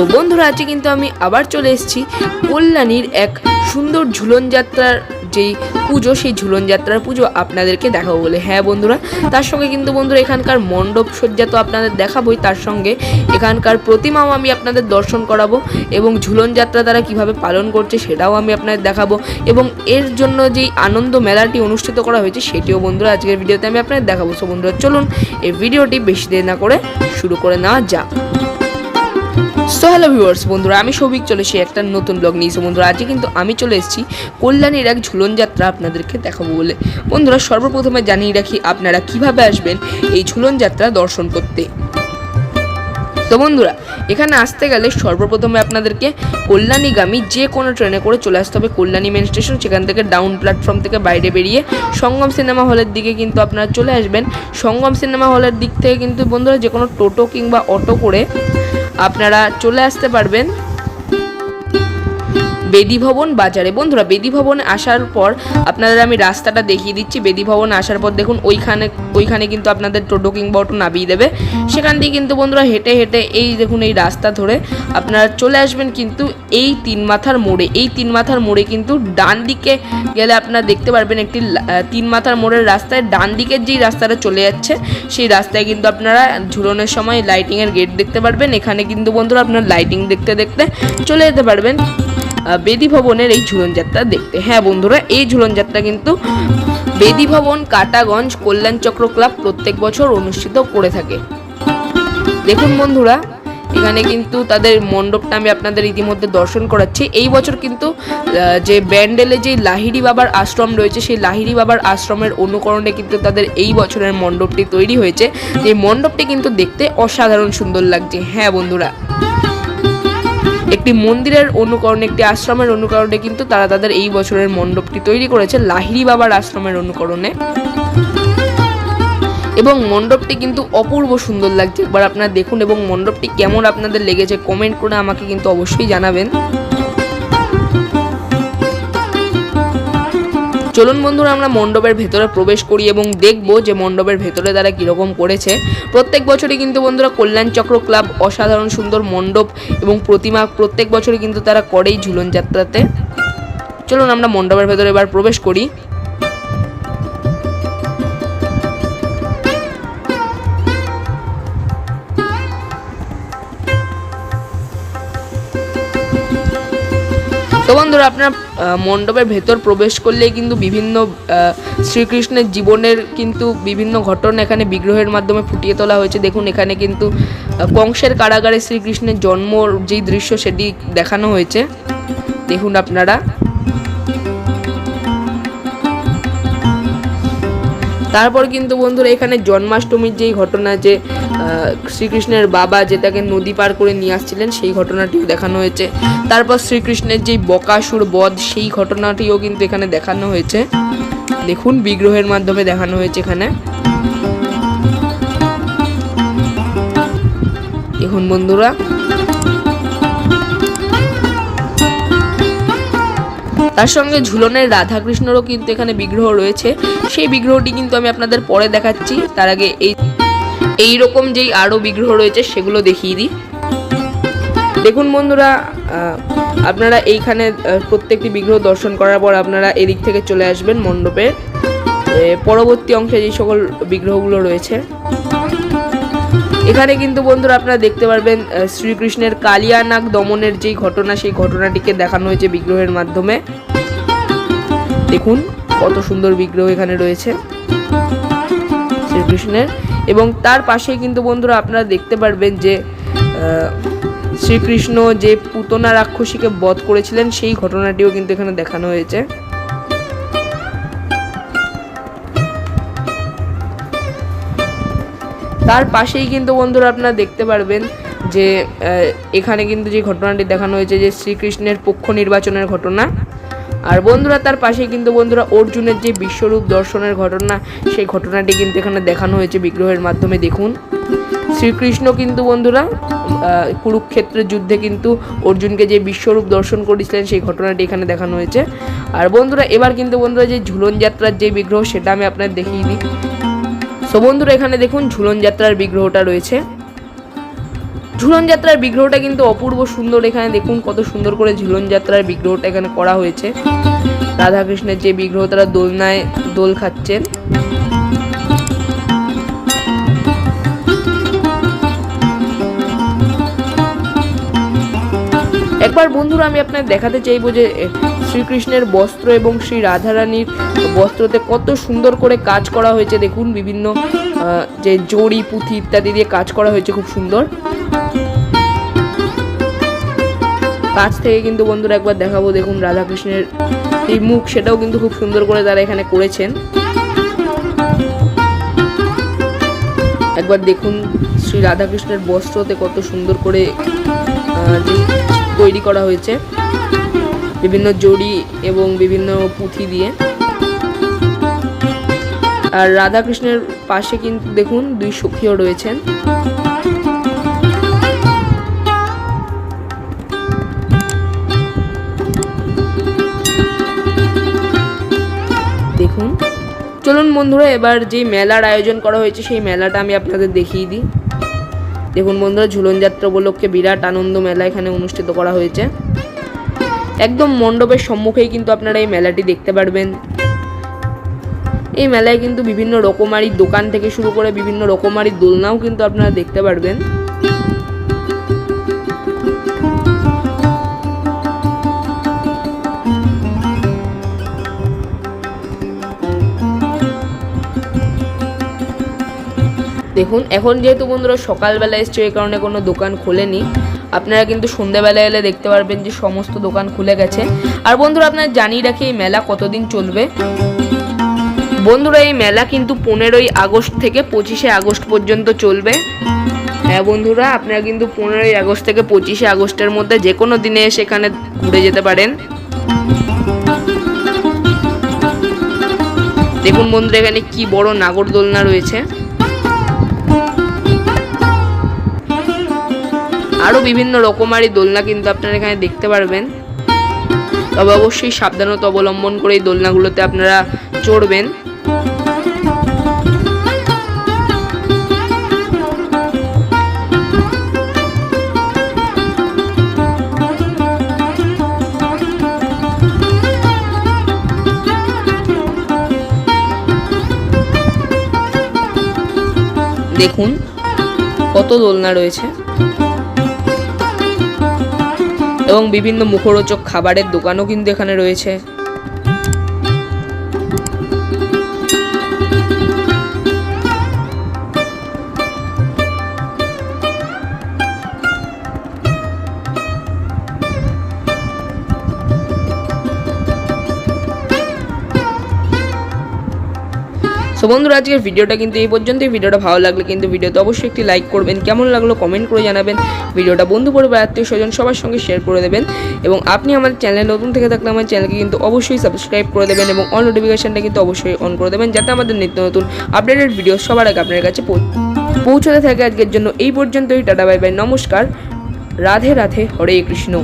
তো বন্ধুরা, আজকে কিন্তু আমি আবার চলে এসেছি কল্যাণীর এক সুন্দর ঝুলন যাত্রার যেই পুজো, সেই ঝুলন যাত্রার পুজো আপনাদেরকে দেখাবো বলে। হ্যাঁ বন্ধুরা, তার সঙ্গে কিন্তু বন্ধুরা এখানকার মণ্ডপ সজ্জা তো আপনাদের দেখাবোই, তার সঙ্গে এখানকার প্রতিমাও আমি আপনাদের দর্শন করাবো এবং ঝুলন যাত্রা তারা কীভাবে পালন করছে সেটাও আমি আপনাদের দেখাবো এবং এর জন্য যেই আনন্দ মেলাটি অনুষ্ঠিত করা হয়েছে সেটিও বন্ধুরা আজকের ভিডিওতে আমি আপনাদের দেখাবো। সো বন্ধুরা, চলুন এই ভিডিওটি বেশি দেরি না করে শুরু করে নেওয়া যাক। সো হ্যালো ভিউয়ার্স বন্ধুরা, আমি সৌভিক চলে এসেছি একটা নতুন ব্লগ নিয়ে। এসে বন্ধুরা, আজকে কিন্তু আমি চলে এসেছি কল্যাণীর এক ঝুলন যাত্রা আপনাদেরকে দেখাবো বলে। বন্ধুরা, সর্বপ্রথমে জানিয়ে রাখি, আপনারা কীভাবে আসবেন এই ঝুলন যাত্রা দর্শন করতে। তো, বন্ধুরা, এখানে আসতে গেলে সর্বপ্রথমে আপনাদেরকে কল্যাণীগামী যে কোনো ট্রেনে করে চলে আসতে হবে। কল্যাণী মেন স্টেশন সেখান থেকে ডাউন প্ল্যাটফর্ম থেকে বাইরে বেরিয়ে সঙ্গম সিনেমা হলের দিকে কিন্তু আপনারা চলে আসবেন। সঙ্গম সিনেমা হলের দিক থেকে কিন্তু, বন্ধুরা, যে কোনো টোটো কিংবা অটো করে আপনারা চলে আসতে পারবেন। বেদি ভবন বাজারে। বন্ধুরা বেদি ভবনে আসার পর আপনাদের আমি রাস্তাটা দেখিয়ে দিচ্ছি। বেদি ভবনে আসার পর দেখুন ওইখানে ওইখানে কিন্তু আপনাদের টোটো কিংবা অটো নামিয়ে দেবে। সেখান দিয়ে কিন্তু বন্ধুরা হেঁটে হেঁটে এই দেখুন এই রাস্তা ধরে আপনারা চলে আসবেন কিন্তু এই তিন মাথার মোড়ে। এই তিন মাথার মোড়ে কিন্তু ডান দিকে গেলে আপনারা দেখতে পারবেন একটি তিন মাথার মোড়ের রাস্তায় ডান দিকের যেই রাস্তাটা চলে যাচ্ছে, সেই রাস্তায় কিন্তু আপনারা ঝুলনের সময় লাইটিংয়ের গেট দেখতে পারবেন। এখানে কিন্তু বন্ধুরা আপনার লাইটিং দেখতে দেখতে চলে যেতে পারবেন। বেদি ভবনের এই ঝুলন যাত্রা দেখতে। হ্যাঁ বন্ধুরা, এই ঝুলন যাত্রা কিন্তু বেদি ভবন, কাটাগঞ্জ, কল্যাণ চক্র ক্লাব প্রত্যেক বছর অনুষ্ঠিত করে থাকে। দেখুন বন্ধুরা, এখানে কিন্তু তাদের মণ্ডপটা আমি আপনাদের ইতিমধ্যে দর্শন করাচ্ছি। এই বছর কিন্তু যে ব্যান্ডেলে যে লাহিড়ি বাবার আশ্রম রয়েছে, সেই লাহিড়ি বাবার আশ্রমের অনুকরণে কিন্তু তাদের এই বছরের মণ্ডপটি তৈরি হয়েছে। এই মণ্ডপটি কিন্তু দেখতে অসাধারণ সুন্দর লাগছে। হ্যাঁ বন্ধুরা। একটি মন্দিরের অনুকরণে, একটি আশ্রমের অনুকরণে কিন্তু তারা তাদের এই বছরের মণ্ডপটি তৈরি করেছে, লাহিড়ি বাবার আশ্রমের অনুকরণে। এবং মণ্ডপটি কিন্তু অপূর্ব সুন্দর লাগছে। একবার আপনারা দেখুন এবং মণ্ডপটি কেমন আপনাদের লেগেছে কমেন্ট করে আমাকে কিন্তু অবশ্যই জানাবেন। চলুন বন্ধুরা, আমরা মণ্ডপের ভেতরে প্রবেশ করি এবং দেখব যে মণ্ডপের ভেতরে তারা কীরকম করেছে। প্রত্যেক বছরই কিন্তু বন্ধুরা কল্যাণ চক্র ক্লাব অসাধারণ সুন্দর মণ্ডপ এবং প্রতিমা প্রত্যেক বছরই কিন্তু তারা করেই ঝুলন যাত্রাতে। চলুন আমরা মণ্ডপের ভেতরে এবার প্রবেশ করি। তো বন্ধুরা আপনার মণ্ডপের ভেতর প্রবেশ করলেই কিন্তু বিভিন্ন শ্রীকৃষ্ণের জীবনের কিন্তু বিভিন্ন ঘটনা এখানে বিগ্রহের মাধ্যমে ফুটিয়ে তোলা হয়েছে। দেখুন, এখানে কিন্তু কংসের কারাগারে শ্রীকৃষ্ণের জন্মর যেই দৃশ্য সেটি দেখানো হয়েছে। দেখুন আপনারা। তারপর কিন্তু বন্ধুরা এখানে জন্মাষ্টমীর যেই ঘটনা যে শ্রীকৃষ্ণের বাবা যে তাকে নদী পার করে নিয়ে আসছিলেন, সেই ঘটনাটিও দেখানো হয়েছে। তারপর শ্রীকৃষ্ণের যেই বকাসুর বধ, সেই ঘটনাটিও কিন্তু এখানে দেখানো হয়েছে। দেখুন, বিগ্রহের মাধ্যমে দেখানো হয়েছে এখানে। দেখুন বন্ধুরা। তার সঙ্গে ঝুলনের রাধাকৃষ্ণরও কিন্তু এখানে বিগ্রহ রয়েছে। সেই বিগ্রহটি কিন্তু আমি আপনাদের পরে দেখাচ্ছি। তার আগে এই এই রকম যেই আরও বিগ্রহ রয়েছে, সেগুলো দেখিয়ে দিই। দেখুন বন্ধুরা আপনারা এইখানে প্রত্যেকটি বিগ্রহ দর্শন করার পর আপনারা এদিক থেকে চলে আসবেন মণ্ডপে। পরবর্তী অংশে যে সকল বিগ্রহগুলো রয়েছে। এখানে কিন্তু বন্ধুরা আপনারা দেখতে পারবেন শ্রীকৃষ্ণের কালিয়ানাগ দমনের যেই ঘটনা, সেই ঘটনাটিকে দেখানো হয়েছে বিগ্রহের মাধ্যমে। দেখুন কত সুন্দর বিগ্রহ এখানে রয়েছে শ্রীকৃষ্ণের। এবং তার পাশেই কিন্তু বন্ধুরা আপনারা দেখতে পারবেন যে শ্রীকৃষ্ণ যে পুতনা রাক্ষসীকে বধ করেছিলেন, সেই ঘটনাটিও কিন্তু এখানে দেখানো হয়েছে। তার পাশেই কিন্তু বন্ধুরা আপনারা দেখতে পারবেন যে এখানে কিন্তু যে ঘটনাটি দেখানো হয়েছে যে, শ্রীকৃষ্ণের পক্ষ নির্বাচনের ঘটনা। আর বন্ধুরা, তার পাশেই কিন্তু বন্ধুরা অর্জুনের যে বিশ্বরূপ দর্শনের ঘটনা, সেই ঘটনাটি কিন্তু এখানে দেখানো হয়েছে বিগ্রহের মাধ্যমে। দেখুন, শ্রীকৃষ্ণ কিন্তু বন্ধুরা কুরুক্ষেত্রের যুদ্ধে কিন্তু অর্জুনকে যে বিশ্বরূপ দর্শন করেছিলেন, সেই ঘটনাটি এখানে দেখানো হয়েছে। আর বন্ধুরা, এবার কিন্তু বন্ধুরা যে ঝুলন যাত্রার যে বিগ্রহ, সেটা আমি আপনাদের দেখিয়ে দিই। সো বন্ধুরা, এখানে দেখুন, ঝুলন যাত্রার বিগ্রহটা রয়েছে। ঝুলন যাত্রার বিগ্রহটা কিন্তু অপূর্ব সুন্দর। এখানে দেখুন কত সুন্দর করে ঝুলন যাত্রার বিগ্রহটা এখানে করা হয়েছে। রাধাকৃষ্ণের যে বিগ্রহ, তারা দোলনায় দোল খাচ্ছেন। একবার বন্ধুরা, আমি আপনার দেখাতে চাইব যে শ্রীকৃষ্ণের বস্ত্র এবং শ্রী রাধারানীর বস্ত্রতে কত সুন্দর করে কাজ করা হয়েছে। দেখুন, বিভিন্ন যে জড়ি, পুঁথি ইত্যাদি দিয়ে কাজ করা হয়েছে, খুব সুন্দর। কাছ থেকে কিন্তু বন্ধুরা একবার দেখাবো, দেখুন রাধাকৃষ্ণের এই মুখ, সেটাও কিন্তু খুব সুন্দর করে তারা এখানে করেছেন। একবার দেখুন শ্রী রাধাকৃষ্ণের বস্ত্রতে কত সুন্দর করে তৈরি করা হয়েছে। বিভিন্ন জড়ি এবং বিভিন্ন পুঁথি দিয়ে। আর রাধাকৃষ্ণের পাশে কিন্তু দেখুন দুই সখীও রয়েছেন। চলুন বন্ধুরা, এবার যে মেলার আয়োজন করা হয়েছে, সেই মেলাটা আমি আপনাদের দেখিয়ে দিই। দেখুন বন্ধুরা ঝুলন যাত্রা উপলক্ষে বিরাট আনন্দ মেলা এখানে অনুষ্ঠিত করা হয়েছে। একদম মণ্ডপের সম্মুখেই কিন্তু আপনারা এই মেলাটি দেখতে পারবেন। এই মেলায় কিন্তু বিভিন্ন রকমারি দোকান থেকে শুরু করে বিভিন্ন রকমারি দোলনাও কিন্তু আপনারা দেখতে পারবেন। দেখুন, এখন যেহেতু বন্ধুরা সকালবেলা এসছে, এই কারণে কোনো দোকান খোলেনি। আপনারা কিন্তু সন্ধ্যেবেলা এলে দেখতে পারবেন যে সমস্ত দোকান খুলে গেছে। আর বন্ধুরা, আপনারা জানিয়ে রাখি, এই মেলা কতদিন চলবে? বন্ধুরা, এই মেলা কিন্তু পনেরোই আগস্ট থেকে পঁচিশে আগস্ট পর্যন্ত চলবে। হ্যাঁ বন্ধুরা, আপনারা কিন্তু পনেরোই আগস্ট থেকে পঁচিশে আগস্টের মধ্যে যে কোনো দিনে সেখানে ঘুরে যেতে পারেন। দেখুন বন্ধুরা, এখানে কি বড় নাগরদোলনা রয়েছে। আরও বিভিন্ন রকমারি দোলনা কিন্তু আপনারা এখানে দেখতে পারবেন। তবে অবশ্যই সাবধানতা অবলম্বন করে এই দোলনাগুলোতে আপনারা চড়বেন। দেখুন কত দোলনা রয়েছে। এবং বিভিন্ন মুখরোচক খাবারের দোকানও কিন্তু এখানে রয়েছে। সো বন্ধুরা, আজকের ভিডিওটা কিন্তু এই পর্যন্তই। ভিডিওটা ভালো লাগলে কিন্তু ভিডিওতে অবশ্যই একটি লাইক করবেন। কেমন লাগল কমেন্ট করে জানাবেন। ভিডিওটা বন্ধু পরিবার, আত্মীয় স্বজন, সবার সঙ্গে শেয়ার করে দেবেন। এবং আপনি আমাদের চ্যানেলে নতুন থেকে থাকলে আমার চ্যানেলকে কিন্তু অবশ্যই সাবস্ক্রাইব করে দেবেন এবং অল নোটিফিকেশনটা কিন্তু অবশ্যই অন করে দেবেন, যাতে আমাদের নিত্য নতুন আপডেটেড ভিডিও সবার আগে আপনার কাছে পৌঁছতে থাকে। আজকের জন্য এই পর্যন্তই। টাটা বাই বাই নমস্কার। রাধে রাধে। হরে কৃষ্ণ।